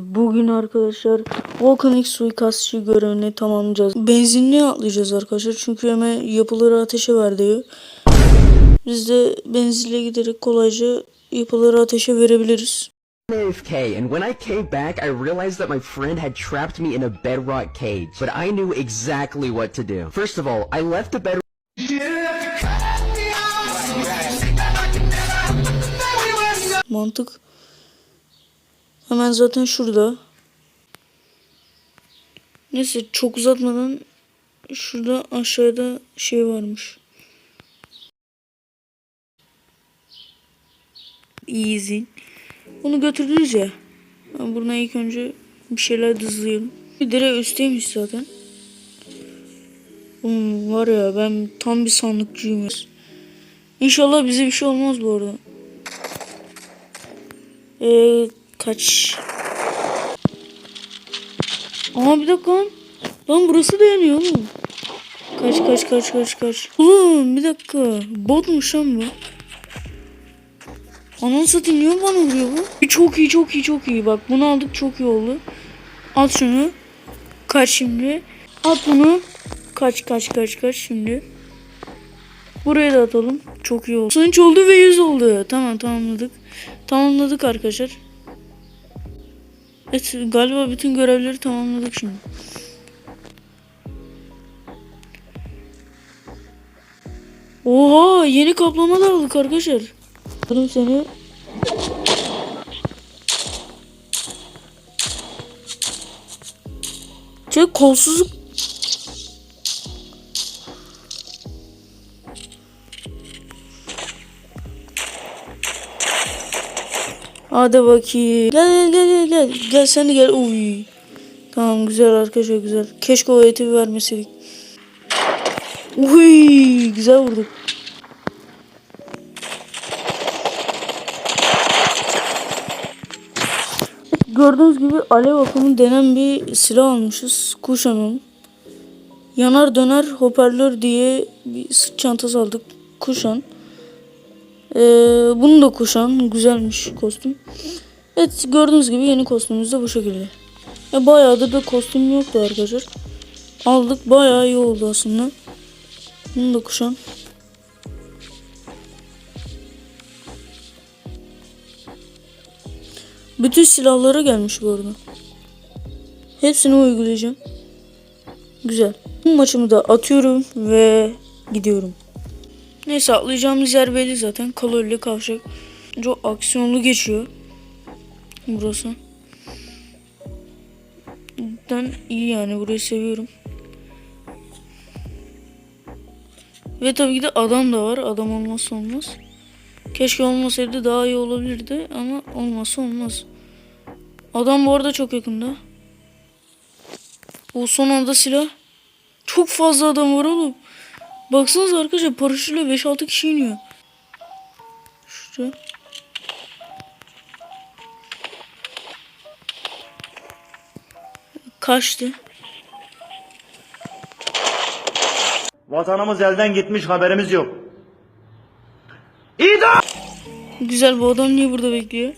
Bugün arkadaşlar Volkanik suikastçı görevini tamamlayacağız. Benzinliğe atlayacağız arkadaşlar çünkü hemen yapıları ateşe ver diyor. Biz de benzinliğe giderek kolayca yapıları ateşe verebiliriz. AFK, and when I came back, I realized that my friend had trapped me in a bedrock cage. But I knew exactly what to do. First of all, I left the bedrock. Mantık hemen zaten şurada. Neyse çok uzatmadan şurada aşağıda şey varmış. Easy. Bunu götürdünüz ya. Ben ilk önce bir şeyler dızlayalım. Bir direkt üstteymiş zaten. Hmm, var ya ben tam bir sandıkçıyım. İnşallah bize bir şey olmaz bu arada. Ee, kaç? Aa bir dakika lan. Lan burası da yanıyor oğlum. Kaç kaç kaç kaç kaç. Oğlum bir dakika. Botmuş lan bu. Ananı satayım niye bana vuruyor bu? Çok iyi çok iyi çok iyi. Bak bunu aldık çok iyi oldu. At şunu. Kaç şimdi. At bunu. Kaç kaç kaç kaç şimdi. Buraya da atalım. Çok iyi oldu. Sonuç oldu ve 100 oldu. Tamam tamamladık. Tamamladık arkadaşlar. Evet galiba bütün görevleri tamamladık şimdi. Oha yeni kaplama da aldık arkadaşlar. Alırım seni. Şey kolsuzluk Hadi bakayım. Gel gel gel gel. Gel sen de gel. Uy. Tamam güzel arkadaşlar güzel. Keşke o eti vermeseydik. Uy güzel vurduk. Gördüğünüz gibi alev akımı denen bir silah almışız. Kuşanın. Yanar döner hoparlör diye bir sırt çantası aldık. Kuşan. Ee, bunu da kuşan. Güzelmiş kostüm. Evet gördüğünüz gibi yeni kostümümüz de bu şekilde. E, bayağıdır da kostüm yoktu arkadaşlar. Aldık bayağı iyi oldu aslında. Bunu da kuşan. Bütün silahlara gelmiş bu arada. Hepsini uygulayacağım. Güzel. Bu maçımı da atıyorum ve gidiyorum. Neyse atlayacağımız yer belli zaten. Kalorili kavşak. Çok aksiyonlu geçiyor. Burası. Cidden iyi yani burayı seviyorum. Ve tabii ki de adam da var. Adam olmazsa olmaz. Keşke olmasaydı daha iyi olabilirdi ama olmazsa olmaz. Adam bu arada çok yakında. O son anda silah. Çok fazla adam var oğlum. Baksanıza arkadaşlar paraşütle 5-6 kişi iniyor. Şurada. Kaçtı. Vatanımız elden gitmiş haberimiz yok. Güzel bu adam niye burada bekliyor?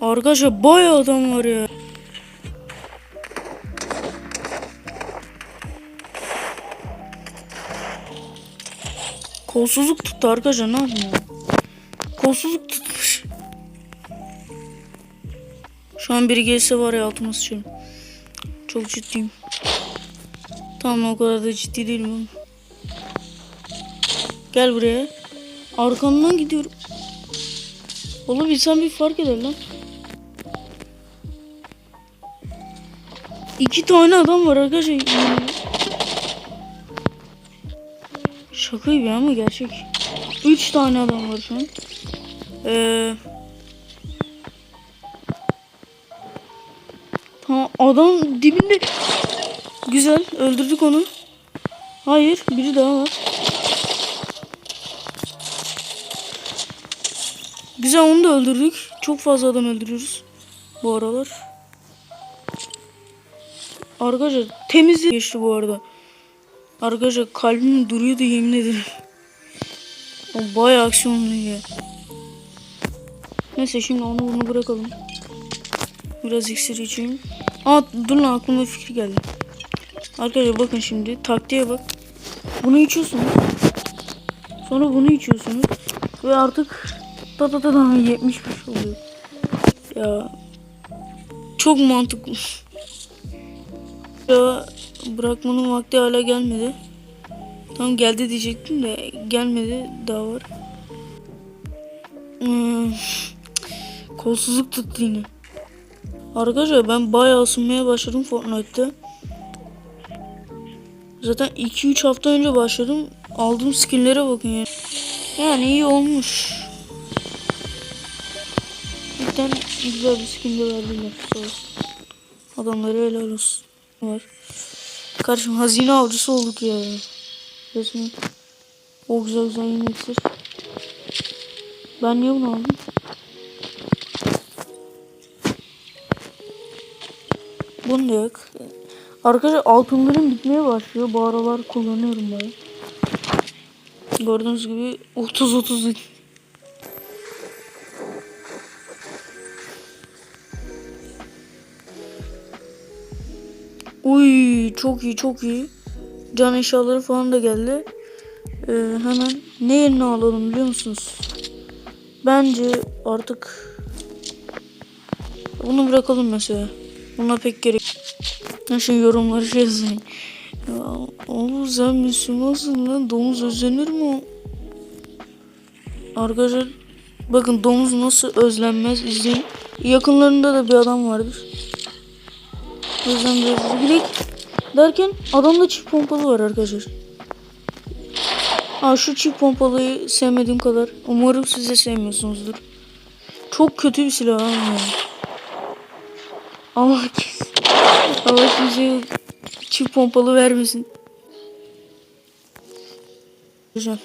Arkadaşlar bayağı adam var ya. Kolsuzluk tuttu arkadaşlar ne yapayım ya? Kolsuzluk tutmuş. Şu an biri gelse var ya altıma sıçarım. Çok ciddiyim. Tamam o kadar da ciddi değilim oğlum. Gel buraya. Arkamdan gidiyorum. Oğlum insan bir fark eder lan. İki tane adam var arkadaşlar. Şaka gibi ama gerçek. Üç tane adam var şu an. Ee, tamam adam dibinde. Güzel öldürdük onu. Hayır biri daha var. Güzel onu da öldürdük. Çok fazla adam öldürüyoruz bu aralar. Arkadaşlar temiz geçti bu arada. Arkadaşlar kalbim duruyordu yemin ederim. O bayağı aksiyonlu ya. Neyse şimdi onu bunu bırakalım. Biraz iksir içeyim. Aa dur lan aklıma fikir geldi. Arkadaşlar bakın şimdi taktiğe bak. Bunu içiyorsunuz. Sonra bunu içiyorsunuz. Ve artık ta ta ta ta 75 oluyor. Ya çok mantıklı. Ya bırakmanın vakti hala gelmedi. Tam geldi diyecektim de gelmedi daha var. Hmm, kolsuzluk tuttu yine. Arkadaşlar ben bayağı ısınmaya başladım Fortnite'te. Zaten 2-3 hafta önce başladım. Aldığım skinlere bakın yani. Yani iyi olmuş. Cidden güzel bir skin de verdiler. Adamlara helal olsun. Var. Kardeşim hazine avcısı olduk ya. Resmen. O güzel güzel yine. Ben niye bunu aldım? Bunu da yok. Arkadaşlar altınlarım bitmeye başlıyor. Bu aralar kullanıyorum baya. Gördüğünüz gibi 30-30 Uy çok iyi çok iyi. Can eşyaları falan da geldi. Ee, hemen ne yerine alalım biliyor musunuz? Bence artık bunu bırakalım mesela. Buna pek gerek. Şimdi yorumları şey yazayım. Ya, oğlum sen Müslümansın lan domuz özlenir mi? Arkadaşlar bakın domuz nasıl özlenmez izleyin. Yakınlarında da bir adam vardır. Özlem direkt derken adamda çift pompalı var arkadaşlar. Ha şu çift pompalıyı sevmediğim kadar. Umarım siz de sevmiyorsunuzdur. Çok kötü bir silah ya. Allah kesin. Allah kimseye çift pompalı vermesin. Güzel.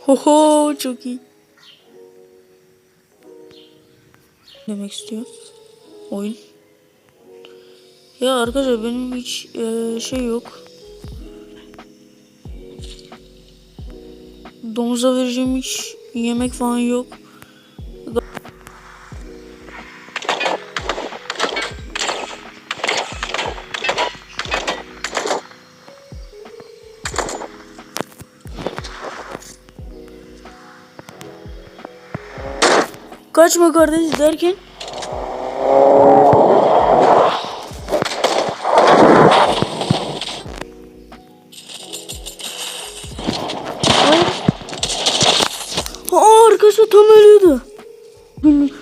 Hoho çok iyi. Demek istiyor. Oyun. Ya arkadaşlar benim hiç eee, şey yok. Domuza vereceğim hiç yemek falan yok. Kaçma kardeş derken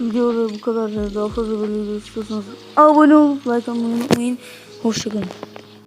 videoda bu kadar. Daha fazla böyle istiyorsanız abone olup like atmayı unutmayın. Hoşçakalın.